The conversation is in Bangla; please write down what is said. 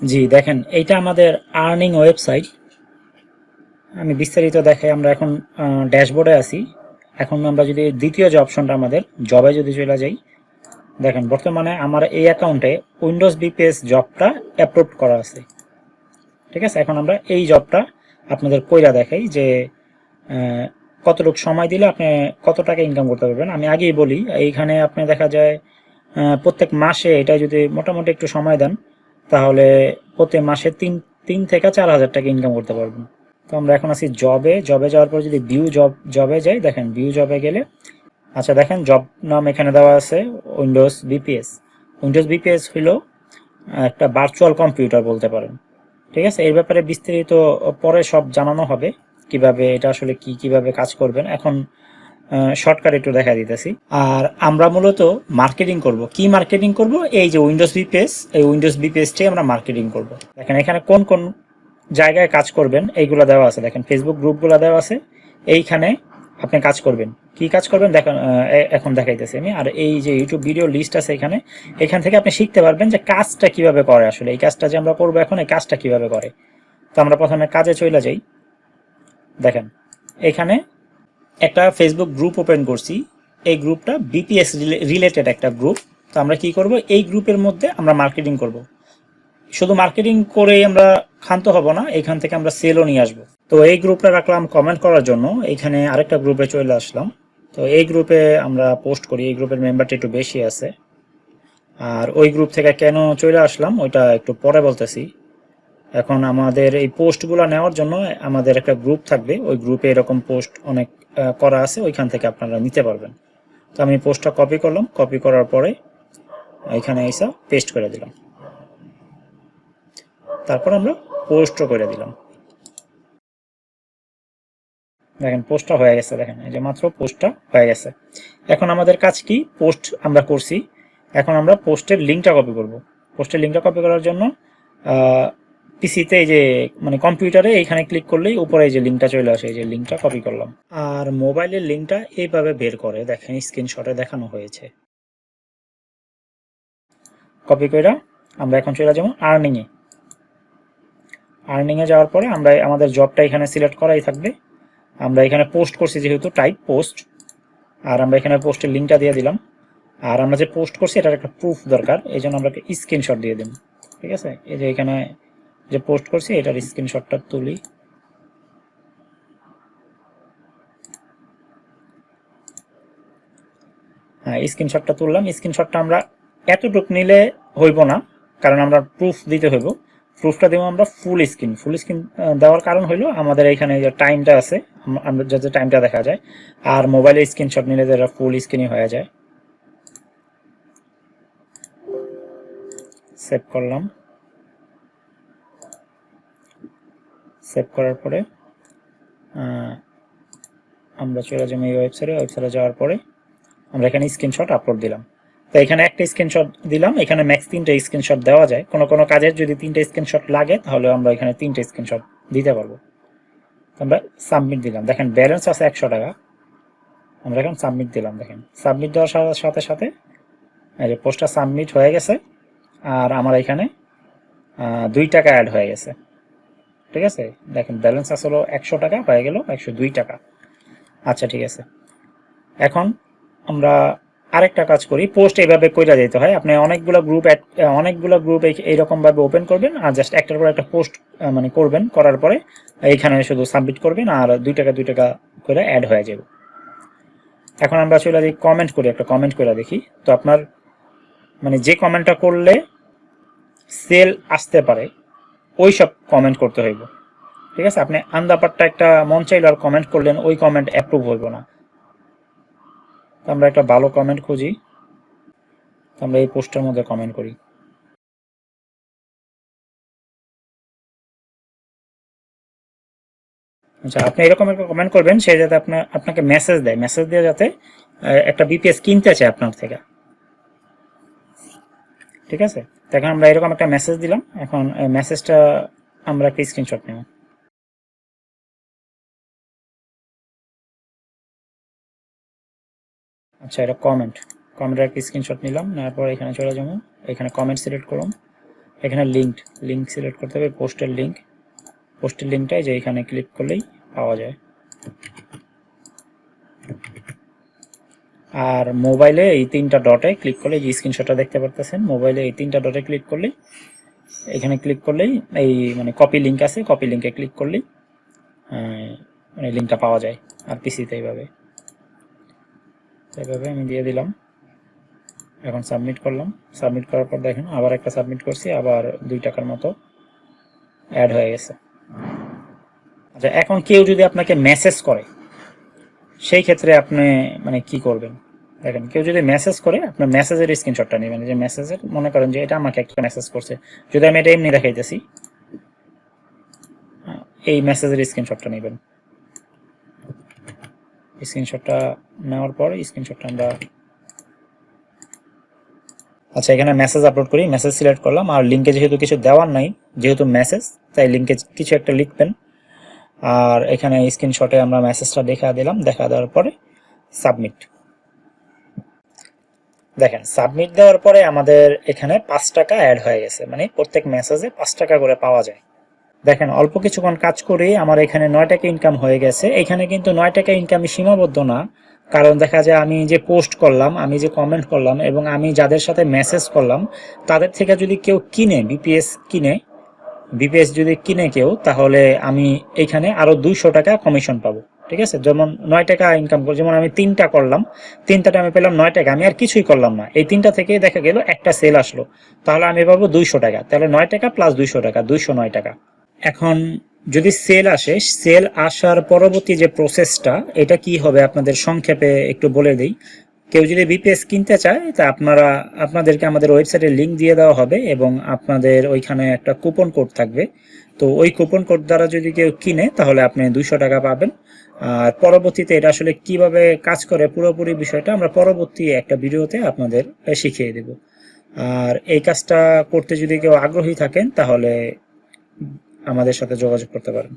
জি, দেখেন, এইটা আমাদের আর্নিং ওয়েবসাইট আমি বিস্তারিত দেখাই, আমরা এখন ড্যাশবোর্ডে আছি। এখন আমরা যদি দ্বিতীয় যে অপশনটা আমাদের জবে যদি চলে যাই, দেখেন, বর্তমানে আমার এই অ্যাকাউন্টে উইন্ডোজ বিপিএস জবটা অ্যাপ্রুভ করা আছে। ঠিক আছে? এখন আমরা এই জবটা আপনাদের কইরা দেখাই যে কতটুকু সময় দিলে আপনি কত টাকা ইনকাম করতে পারবেন। আমি আগেই বলি, এইখানে আপনি দেখা যায় প্রত্যেক মাসে এটা যদি মোটামুটি একটু সময় দেন তাহলে প্রতি মাসে তিন তিন থেকে চার হাজার টাকা ইনকাম করতে পারবেন তো আমরা এখন আছি জবে জবে যাওয়ার পর যদি ভিউ জব জবে যাই, দেখেন ভিউ জবে গেলে আচ্ছা দেখেন জব নাম এখানে দেওয়া আছে উইন্ডোজ বিপিএস উইন্ডোজ বিপিএস হলো একটা ভার্চুয়াল কম্পিউটার বলতে পারেন। ঠিক আছে? এর ব্যাপারে বিস্তারিত পরে সব জানানো হবে, কীভাবে এটা আসলে কি, কীভাবে কাজ করবেন। এখন শর্টকাট একটু দেখা দিতেছি। আর আমরা মূলত মার্কেটিং করব। কি মার্কেটিং করব? এই যে উইন্ডোজ বিপিএস এই উইন্ডোজ বিপিএসটাই আমরা মার্কেটিং করব। দেখেন, এখানে কোন কোন জায়গায় কাজ করবেন, এইগুলো দেওয়া আছে। দেখেন ফেসবুক গ্রুপগুলো দেওয়া আছে। এইখানে আপনি কাজ করবেন। কি কাজ করবেন? দেখেন এখন দেখাইতেছি আমি। আর এই যে ইউটিউব ভিডিও লিস্ট আছে এখানে, এখান থেকে আপনি শিখতে পারবেন যে কাজটা কীভাবে করে আসলে। এই কাজটা যে আমরা করব এখন, এই কাজটা কীভাবে করে। তো আমরা প্রথমে কাজে চলে যাই। দেখেন, এখানে একটা ফেসবুক গ্রুপ ওপেন করছি। এই গ্রুপটা বিপিএস রিলেটেড একটা গ্রুপ তো আমরা কি করব? এই গ্রুপের মধ্যে আমরা মার্কেটিং করব। শুধু মার্কেটিং করেই আমরা ক্ষান্ত হব না, এখান থেকে আমরা সেলও নিয়ে আসব। তো এই গ্রুপটা রাখলাম কমেন্ট করার জন্য। এখানে আরেকটা গ্রুপে চলে আসলাম। তো এই গ্রুপে আমরা পোস্ট করি। এই গ্রুপের মেম্বারটা একটু বেশি আছে। আর ওই গ্রুপ থেকে কেন চলে আসলাম, ওইটা একটু পরে বলতেছি। এখন আমাদের এই পোস্টগুলো নেওয়ার জন্য আমাদের একটা গ্রুপ থাকবে। ওই গ্রুপে এরকম পোস্ট অনেক করা আছে, ওইখান থেকে আপনারা নিতে পারবেন। তো আমি পোস্টটা কপি করলাম। কপি করার পরে এখানে এসে পেস্ট করে দিলাম। তারপর আমরা পোস্টও করে দিলাম। দেখেন পোস্টটা হয়ে গেছে, দেখেন। এই যে মাত্র পোস্টটা হয়ে গেছে। এখন আমাদের কাজ কি? পোস্ট আমরা করছি। এখন আমরা পোস্টের লিঙ্কটা কপি করব। পোস্টের লিঙ্কটা কপি করার জন্য পিসিতে এই যে মানে কম্পিউটারে এইখানে ক্লিক করলেই উপরে যে লিঙ্কটা চলে আসে, এই যে লিঙ্কটা কপি করলাম। আর মোবাইলের লিঙ্কটা এইভাবে বের করে, দেখেন স্ক্রিনশটে দেখানো হয়েছে। কপি কইরা আমরা এখন চলে যাব আর্নিং এ আর্নিং এ যাওয়ার পরে আমরা আমাদের জবটা এখানে সিলেক্ট করাই থাকবে। আমরা এখানে পোস্ট করছি যেহেতু টাইপ পোস্ট আর আমরা এখানে পোস্টের লিঙ্কটা দিয়ে দিলাম। আর আমরা যে পোস্ট করছি, এটার একটা প্রুফ দরকার এই জন্য আমরা স্ক্রিনশট দিয়ে দিন ঠিক আছে? এই যে এখানে যে পোস্ট করছি, এটার স্ক্রিনশটটা তুলি। হ্যাঁ স্ক্রিনশটটা তুললাম। স্ক্রিনশটটা আমরা এতটুক নিলে হইব না, কারণ আমরা প্রুফ দিতে হইব। প্রুফটা দেবো আমরা ফুল স্ক্রিন ফুল স্ক্রিন দেওয়ার কারণ হইল আমাদের এখানে যে টাইমটা আছে, আম- আমরা যাতে টাইমটা দেখা যায়, আর মোবাইলে স্ক্রিনশট নিলে যেটা ফুল স্ক্রিনই হয়ে যায়। সেভ করলাম। সেভ করার পরে আমরা চলে যাব এই ওয়েবসাইটে ওয়েবসাইটে যাওয়ার পরে আমরা এখানে স্ক্রিনশট আপলোড দিলাম। তো এখানে একটা স্ক্রিনশট দিলাম, এখানে ম্যাক্স তিনটে স্ক্রিনশট দেওয়া যায়। কোনো কোনো কাজের যদি তিনটে স্ক্রিনশট লাগে, তাহলে আমরা এখানে তিনটে স্ক্রিনশট দিতে পারব। আমরা সাবমিট দিলাম। দেখেন ব্যালেন্স আছে একশো টাকা। আমরা এখন সাবমিট দিলাম, দেখেন। সাবমিট দেওয়ার সাথে- সাথে সাথে এই যে পোস্টটা সাবমিট হয়ে গেছে, আর আমার এখানে দুই টাকা অ্যাড হয়ে গেছে। ঠিক আছে? দেখেন ব্যালেন্স আসলে একশো টাকা হয়ে গেল একশো দুই টাকা। আচ্ছা ঠিক আছে। এখন আমরা আরেকটা কাজ করি। পোস্ট এইভাবে কইরা যেতে হয়। আপনি অনেকগুলো গ্রুপ অনেকগুলো গ্রুপ এইরকম ভাবে ওপেন করবেন আর জাস্ট একটার পর একটা পোস্ট মানে করবেন। করার পরে এইখানে শুধু সাবমিট করবেন আর দুই টাকা দুই টাকা করে অ্যাড হয়ে যাবে। এখন আমরা চলে যাই কমেন্ট করি, একটা কমেন্ট করে দেখি। তো আপনার মানে যে কমেন্টটা করলে সেল আসতে পারে ওই সব কমেন্ট করতে হইব। ঠিক আছে? আপনি আন্দাপাট্টা একটা মন চাইল আর কমেন্ট করলেন, ওই কমেন্ট অ্যাপ্রুভ হইব না। আমরা একটা ভালো কমেন্ট খুঁজি। আমরা এই পোস্টের মধ্যে কমেন্ট করি। আচ্ছা আপনি এরকম একটা কমেন্ট করবেন, সে যাতে আপনার আপনাকে মেসেজ দেয়। মেসেজ দিয়ে যাতে একটা বিপিএস কিনতে চায় আপনার থেকে। ঠিক আছে? তো এখন আমরা এরকম একটা মেসেজ দিলাম। এখন মেসেজটা আমরা একটা স্ক্রিনশট নেব। আচ্ছা এটা কমেন্ট কমেন্টের একটা স্ক্রিনশট নিলাম, নেওয়ার পর এখানে চলে যাব। এখানে কমেন্ট সিলেক্ট করুন। এখানে লিঙ্ক লিঙ্ক সিলেক্ট করতে হবে পোস্টের লিঙ্ক পোস্টের লিঙ্কটাই যে এখানে ক্লিক করলেই পাওয়া যায়। আর মোবাইলে এই তিনটা ডটে ক্লিক করলে যে স্ক্রিনশটটা দেখতে পারতেছেন, মোবাইলে এই তিনটা ডটে ক্লিক করলেই, এখানে ক্লিক করলেই, এই মানে কপি লিঙ্ক আছে কপি লিঙ্কে ক্লিক করলেই মানে লিঙ্কটা পাওয়া যায়, আর পিসিতে এইভাবে। এইভাবে আমি দিয়ে দিলাম। এখন সাবমিট করলাম। সাবমিট করার পর দেখেন, আবার একটা সাবমিট করছি, আবার দুই টাকার মতো অ্যাড হয়ে গেছে। আচ্ছা এখন কেউ যদি আপনাকে মেসেজ করে, সেই ক্ষেত্রে আপনি মানে কি করবেন? দেখেন, কেউ যদি মেসেজ করে, আপনার মেসেজের স্ক্রিনশটটা নেবেন। যে মেসেজের মনে করেন যে এটা আমাকে একটা মেসেজ করছে। যদি আমি এটা এমনি দেখাইতেছি এই মেসেজের স্ক্রিনশটটা নেবেন। স্ক্রিনশটটা নেওয়ার পর স্ক্রিনশটটা আমরা আচ্ছা এখানে মেসেজ আপলোড করি মেসেজ সিলেক্ট করলাম। আর লিঙ্কে যেহেতু কিছু দেওয়ার নাই, যেহেতু মেসেজ তাই লিঙ্কে কিছু একটা লিখবেন। আর এখানে স্ক্রিনশটে আমরা মেসেজটা দেখা দিলাম। দেখা দেওয়ার পরে সাবমিট দেখেন সাবমিট দেওয়ার পরে আমাদের এখানে পাঁচ টাকা অ্যাড হয়ে গেছে। মানে প্রত্যেক মেসেজে পাঁচ টাকা করে পাওয়া যায়। দেখেন, অল্প কিছুক্ষণ কাজ করে আমার এখানে নয় টাকা ইনকাম হয়ে গেছে। এখানে কিন্তু নয় টাকা ইনকামই সীমাবদ্ধ না। কারণ দেখা যায়, আমি যে পোস্ট করলাম, আমি যে কমেন্ট করলাম এবং আমি যাদের সাথে মেসেজ করলাম, তাদের থেকে যদি কেউ কিনে বিপিএস কিনে বিপিএস যদি কিনে কেউ, তাহলে আমি এখানে আরও দুইশো টাকা কমিশন পাবো। ঠিক আছে? যেমন নয় টাকা ইনকাম করি যেমন আমি তিনটা করলাম তিনটাতে আমি পেলাম নয় টাকা। আমি আর কিছুই করলাম না। এই তিনটা থেকে দেখা গেল একটা সেল আসলো। তাহলে আমি পাবো দুইশো টাকা। তাহলে নয় টাকা প্লাস দুইশো টাকা, দুইশো নয় টাকা। এখন যদি সেল আসে সেল আসার পরবর্তী যে প্রসেসটা এটা কি হবে আপনাদের সংক্ষেপে একটু বলে দিই। কেউ যদি বিপিএস কিনতে চায়, তা আপনারা, আপনাদেরকে আমাদের ওয়েবসাইটে লিংক দিয়ে দেওয়া হবে এবং আপনাদের ওইখানে একটা কুপন কোড থাকবে। তো ওই কুপন কোড দ্বারা যদি কেউ কিনে, তাহলে আপনি দুইশো টাকা পাবেন। আর পরবর্তীতে এটা আসলে কীভাবে কাজ করে পুরোপুরি বিষয়টা আমরা পরবর্তী একটা ভিডিওতে আপনাদের শিখিয়ে দেব। আর এই কাজটা করতে যদি কেউ আগ্রহী থাকেন, তাহলে আমাদের সাথে যোগাযোগ করতে পারেন।